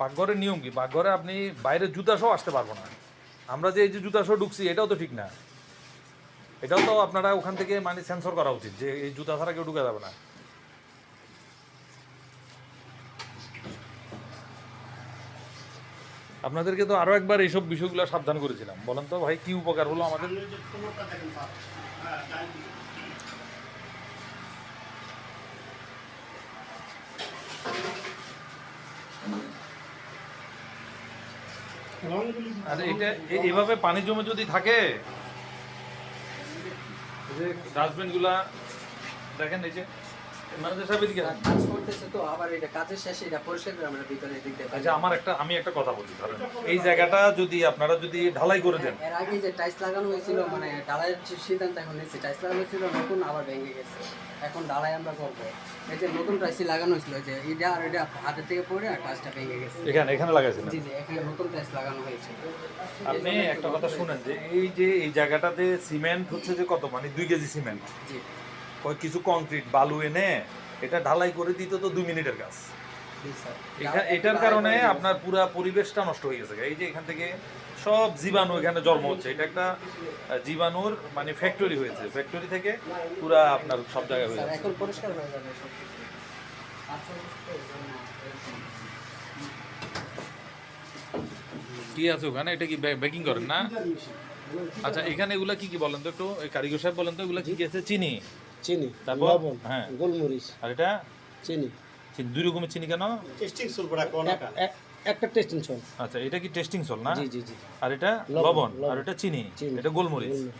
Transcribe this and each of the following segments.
পাকঘরের নিয়ম কি? পাকঘরে আপনি বাইরে জুতা সহ আসতে পারব না। আমরা যে এই যে জুতা সহ ঢুকছি, এটাও তো ঠিক না। এটাও তো আপনারা ওখান থেকে মানে সেন্সর করা উচিত যে এই জুতা ছাড়া কেউ ঢুকে যাবে না। আপনাদেরকে তো আরও একবার এইসব বিষয়গুলো সাবধান করেছিলাম। বলেন তো ভাই, কি উপকার হলো আমাদের? আর এটা এভাবে পানি জমে যদি থাকে যে ডাস্টবিনগুলা দেখেন এই যে ম্যানেজার সাহেব এদিকে আসেন। কাজ করতেছে তো আবার এটা কাজের শেষে এটা পরিষ্কার করে আমরা ভিতরে দিক আচ্ছা আমার একটা আমি একটা কথা বলি ধরেন এই জায়গাটা যদি আপনারা যদি ঢালাই করে দেন। এর আগে যে টাইলস লাগানো হয়েছিল মানে ঢালাইয়ের সিদ্ধান্ত এখন নিয়েছি টাইলস লাগানো হয়েছিল নতুন আবার ভেঙে গেছে। এখন ঢালাই আমরা করব। এই যে নতুন টাইলস লাগানো হয়েছিল যে এটা আর এটা হাতের থেকে পড়ে আর টাইলসটা ভেঙে গেছে। এখানে এখানে লাগাইছিলেন? জি জি এখানে নতুন টাইলস লাগানো হয়েছিল আপনি একটা কথা শুনেন যে এই যে এই জায়গাটাতে সিমেন্ট হচ্ছে যে কত? মানে দুই কেজি সিমেন্ট। জি। কিছু কংক্রিট বালু এনে এটা ঢালাই করে দিত তো দুই মিনিটের কাজ। এটা- এটার কারণে আপনার পুরা পরিবেশটা নষ্ট হয়ে গেছে। এই যে এখান থেকে সব জীবাণু এখানে জন্ম হচ্ছে। এটা একটা জীবাণুর মানে ফ্যাক্টরি হয়েছে। ফ্যাক্টরি থেকে পুরা আপনার সব জায়গায় হয়ে যাচ্ছে। এখন পরিষ্কার হয়ে যাবে কি আছে ওখানে? এটা কি বেকিং করেন না? আচ্ছা এখানে এগুলা কি কি বলেন তো একটু? কারিগর সাহেব বলেন তো এগুলা কি কি আছে? চিনি। চিনি তারপর? লবণ হ্যাঁ। গোলমরিচ। আর এটা? চিনি। চিনি দুই রকমের চিনি কেন? এক- এক- একটা টেস্টিং সল আচ্ছা এটা কি টেস্টিং সল না? জি জি জি। আর এটা? লবণ। আর এটা চিনি। এটা গোলমরিচ।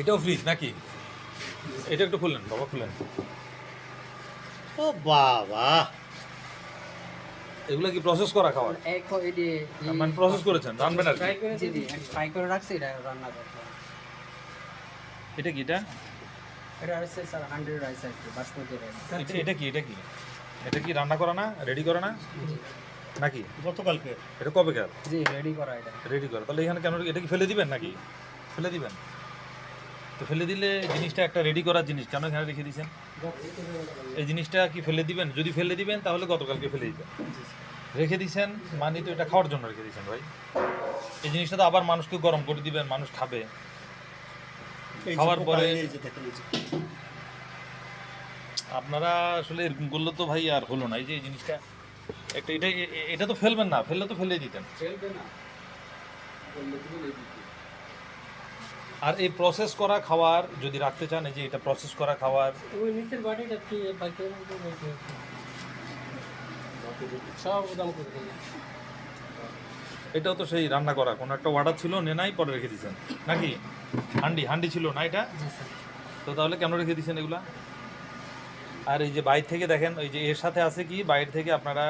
এটাও ফ্রিজ নাকি? এটা একটু খুললেন বাবা খুললেন ও বাবা। এগুলা কি প্রসেস করা খাবার? মানে প্রসেস করেছেন রানবেন আর ফ্রাই করে জি জি ফ্রাই করে রাখছি এটা রান্না। এটা কি এটা? এটা হচ্ছে স্যার হান্ড্রেড রাইস আর কি বাসমতি রাইস এটা- এটা কি এটা কি? এটা কি রান্না করা না? রেডি করা না? নাকি? গতকালকে। এটা কবে কার জি রেডি করা এটা। রেডি করা। তাহলে এখানে কেন এটা কি ফেলে দিবেন নাকি? ফেলে দিবেন। তো ফেলে দিলে জিনিসটা একটা রেডি করার জিনিস। কেন এখানে রেখে দিয়েছেন? এই জিনিসটা কি ফেলে দিবেন? যদি ফেলে দিবেন তাহলে গতকালকে ফেলে দিতেন রেখে দিয়েছেন মানে তো এটা খাওয়ার জন্য রেখে দিয়েছেন ভাই। এই জিনিসটা তো আবার মানুষকে গরম করে দিবেন মানুষ খাবে। খাওয়ার পরে আপনারা আসলে এরকম করলে তো ভাই আর হলো না এই যে এই জিনিসটা একটা এটা এটা তো ফেলবেন না ফেললে তো ফেলে দিতেন। আর এই প্রসেস করা খাবার যদি রাখতে চান এই যে এটা প্রসেস করা খাবার ওই নিচের বাটিটা কি বাকি সব দাম করে দিন এটাও তো সেই রান্না করা। কোনো একটা অর্ডার ছিল নে নাই পরে রেখে দিয়েছেন। নাকি? হান্ডি হান্ডি ছিল না এটা? তো তাহলে কেন রেখে দিয়েছেন এগুলা? আর এই যে বাইর থেকে দেখেন ওই যে এর সাথে আছে কি বাইরে থেকে আপনারা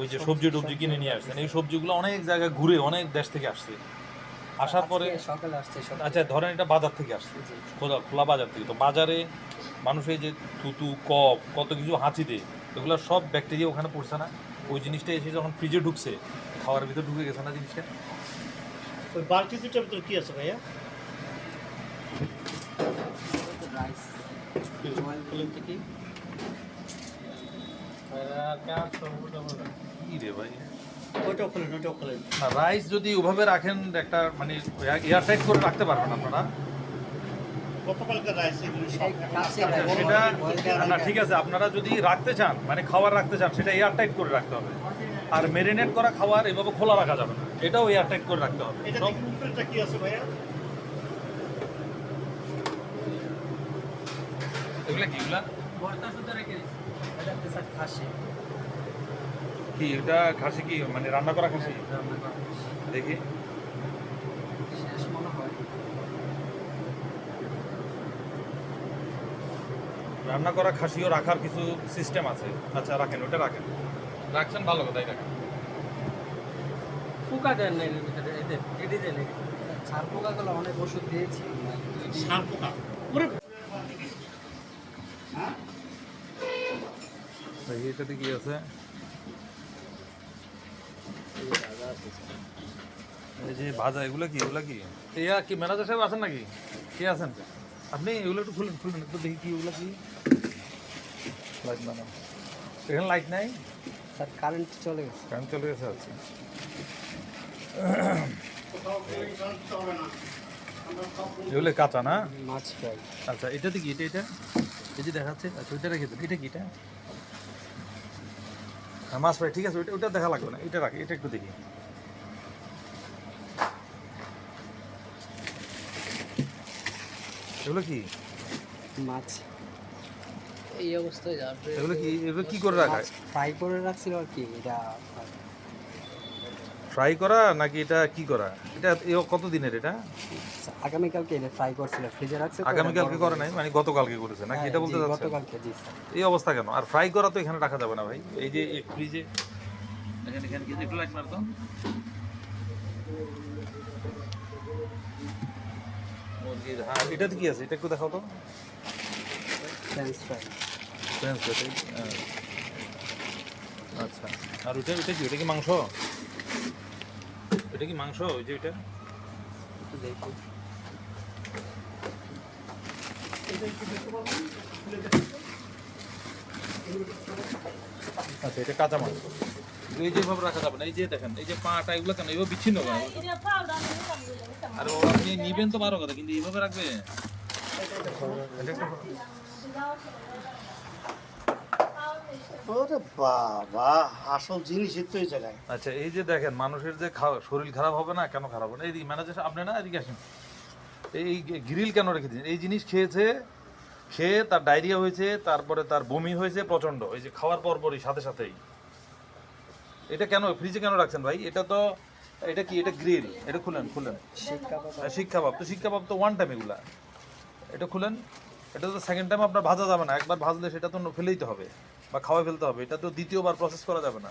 ওই যে সবজি টবজি কিনে নিয়ে আসছেন। এই সবজিগুলো অনেক জায়গায় ঘুরে অনেক দেশ থেকে আসছে। আসার পরে সকালে আসছে আচ্ছা ধরেন এটা বাজার থেকে আসছে। খোলা খোলা বাজার থেকে। তো বাজারে মানুষ এই যে থুতু কপ কত কিছু হাঁচি দেয় এগুলো সব ব্যাকটেরিয়া ওখানে পড়ছে না? ওই জিনিসটা এসে যখন ফ্রিজে ঢুকছে খাওয়ার ভিতরে ঢুকে গেছে না জিনিসটা? ওই বালতি দুটার ভিতরে কি আছে ভাইয়া? রাইস যদি ওভাবে রাখেন একটা মানে এয়ার টাইট করে রাখতে পারবেন আপনারা গতকালকে রাইস এগুলো সব কাছে আচ্ছা, সেটা না ঠিক আছে আপনারা যদি রাখতে চান মানে খাবার রাখতে চান সেটা এয়ার টাইট করে রাখতে হবে। আর মেরিনেট করা খাবার এভাবে খোলা রাখা যাবে না। এটাও এয়ার টাইট করে রাখতে হবে। কি আছে ভাইয়া? এগুলা কি এগুলা? ভর্তা শুদ্ধ রেখে দিচ্ছি। এটা স্যার খাসি। কি এটা খাসি কি? মানে রান্না করা খাসি। দেখি শেষ মনে হয় রান্না করা খাসিও রাখার কিছু সিস্টেম আছে। আচ্ছা রাখেন ওটা রাখেন। রাখছেন ভালো কথাই রাখেন। পোকা দেন না এর ভিতরে এটি দেন। ছাড় পোকাগুলো অনেক ওষুধ দিয়েছি। সার পোকা? ওরে দেখি এটাতে কি আছে? এই যে ভাজা এগুলো কি? এগুলো কি? ইয়া কি ম্যানেজার সাহেব আছেন নাকি? কে আছেন? আপনি এগুলো একটু খুলেন খুলেন একটু দেখি কি এগুলো কি। লাইট না এখানে লাইট নাই? স্যার কারেন্ট চলে গেছে। কারেন্ট চলে গেছে আচ্ছা। আমরা সব এগুলো কাঁচা না? মাছ ফ্রাই আচ্ছা এটাতে কি এটা এটা। এই যে দেখাচ্ছে আচ্ছা ওইটা রেখে দেন। এটা কি এটা? হ্যাঁ মাছ ফ্রাই ঠিক আছে ওইটা ওইটা দেখা লাগবে না এটা রাখি এটা একটু দেখি। এগুলো কি? মাছ। এই অবস্থায় যাবে। এগুলো কি এগুলো কি করে রাখা? ফ্রাই করে রাখছিল আর কি এটা ফ্রাই। করা নাকি এটা কি করা? এটা এ কত দিনের এটা? আগামীকালকে এটা ফ্রাই করছিল ফ্রিজে রাখছে তো এটা আগামীকালকে করে নাই? মানে গতকালকে করেছে নাকি হ্যাঁ, এটা বলতে জি, যাচ্ছেন? গতকালকে জি স্যার। এই অবস্থা কেন? আর ফ্রাই করা তো এখানে রাখা যাবে না ভাই। এই যে ফ্রিজে এখানে এখানে কি একটু লাইট মারতো হ্যাঁ এটাতে কি আছে? এটা একটু দেখাও তো। ফ্রেঞ্চ ফ্রাই ফ্রেঞ্চ ফ্রাই, হ্যাঁ। আচ্ছা। আর ওটা ওটা কি? ওটা কি মাংস? এটা কি মাংস? ওই যে ওইটা? দেখি। আচ্ছা এটা কাঁচা মাংস। এই যেভাবে রাখা যাবে না এই যে দেখেন এই যে পাটা এগুলো কেন এইভাবে বিচ্ছিন্ন কেন আরে আপনি নিবেন তো বারো কথা কিন্তু এইভাবে রাখবে? ওরে বাবা আসল জিনিসই তো এই জায়গায়। আচ্ছা এই যে দেখেন মানুষের যে খাওয়া শরীর খারাপ হবে না কেন খারাপ হবে না? এইদিকে ম্যানেজার আপনি না এদিকে আসেন। এই গ্রিল কেন রেখে দিন এই জিনিস খেয়েছে খেয়ে তার ডায়রিয়া হয়েছে তারপরে তার বমি হয়েছে প্রচণ্ড এই যে খাওয়ার পর পরই সাথে সাথেই। এটা কেন ফ্রিজে কেন রাখছেন ভাই? এটা তো এটা কি এটা গ্রিল এটা খুলেন খুলেন। কাবাব হ্যাঁ, শিক তো শিক কাবাব তো ওয়ান টাইম এগুলা। এটা খুলেন। এটা তো সেকেন্ড টাইম আপনার ভাজা যাবে না। একবার ভাজলে সেটা তো ফেলেই তো হবে বা খাওয়া ফেলতে হবে। এটা তো দ্বিতীয়বার প্রসেস করা যাবে না।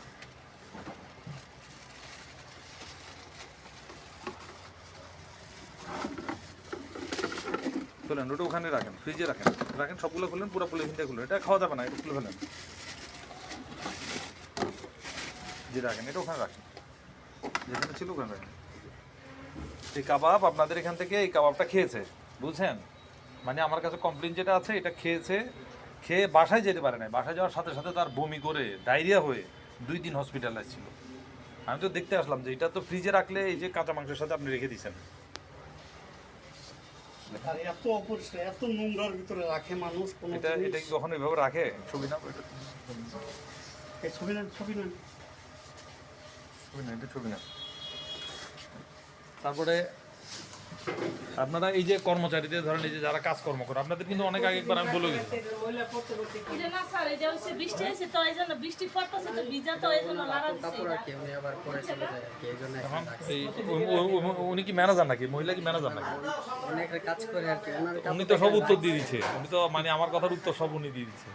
খুলেন ওটা ওখানে রাখেন ফ্রিজে রাখেন। রাখেন সবগুলো খুলেন পুরো পলিথিনটা খুলেন। এটা খাওয়া যাবে না এটা খুলে ফেলেন। জি রাখেন এটা ওখানে রাখেন। যেখানে ছিল ওখানে রাখেন। এই কাবাব আপনাদের এখান থেকে এই কাবাবটা খেয়েছে বুঝছেন? মানে আমার কাছে কমপ্লেন যেটা আছে এটা খেয়েছে খেয়ে বাসায় যেতে পারে না বাসায় যাওয়ার সাথে সাথে তার বমি করে ডায়রিয়া হয়ে দুই দিন হসপিটালাইজ ছিল। আমি তো দেখতে আসলাম যে এটা তো ফ্রিজে রাখলে এই যে কাঁচা মাংসের সাথে আপনি রেখে দিয়েছেন। এত অপরিষ্কার এত নোংরার ভিতরে রাখে মানুষ এটা এটা কি কখনো এভাবে রাখে? ছবি না ছবি নেন ছবি নেন। ছবি না এটা ছবি না তারপরে আপনারা এই যে কর্মচারীদের ধরেন এই যে যারা কাজ কর্ম করে আপনাদের কিন্তু অনেক আগে একবার আমি বলে গেছি। এটা না স্যার এটা হচ্ছে বৃষ্টি হয়েছে তো এই বৃষ্টি পড়তেছে তো ভিজা তো এই জন্য লাড়া দিছে কাপড় আর কি উনি আবার পরে চলে যায় আর কি এই উনি ম্যানেজার নাকি? মহিলা কি ম্যানেজার নাকি? উনি কাজ করে আর কি উনি তো সব উত্তর দিয়ে দিচ্ছে। উনি তো মানে আমার কথার উত্তর সব উনি দিয়ে দিচ্ছে।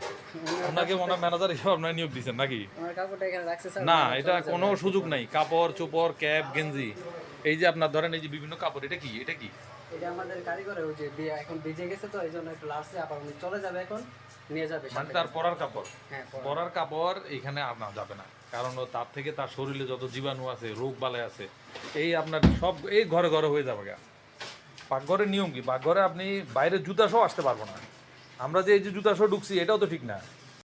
ওনাকে ওনার ম্যানেজার হিসেবে আপনার নিয়োগ দিচ্ছেন নাকি? না এটা কোনো সুযোগ নাই। কাপড় চোপড় ক্যাপ গেঞ্জি। এই যে আপনার ধরেন এই যে বিভিন্ন কাপড় এটা কি? এটা কি? এটা আমাদের কারিগরে ওই যে বিয়ে এখন ভিজে গেছে তো এই জন্য একটু লাস্টে আবার উনি চলে যাবে এখন নিয়ে যাবে মানে তার পরার কাপড়? হ্যাঁ পরার। কাপড় এখানে আনা যাবে না। কারণ তার থেকে তার শরীরে যত জীবাণু আছে রোগ বালাই আছে এই আপনার সব এই ঘরে ঘরে হয়ে যাবে গা। পাকঘরের নিয়ম কি? পাকঘরে আপনি বাইরে জুতা সহ আসতে পারব না। আমরা যে এই যে জুতা সহ ঢুকছি এটাও তো ঠিক না।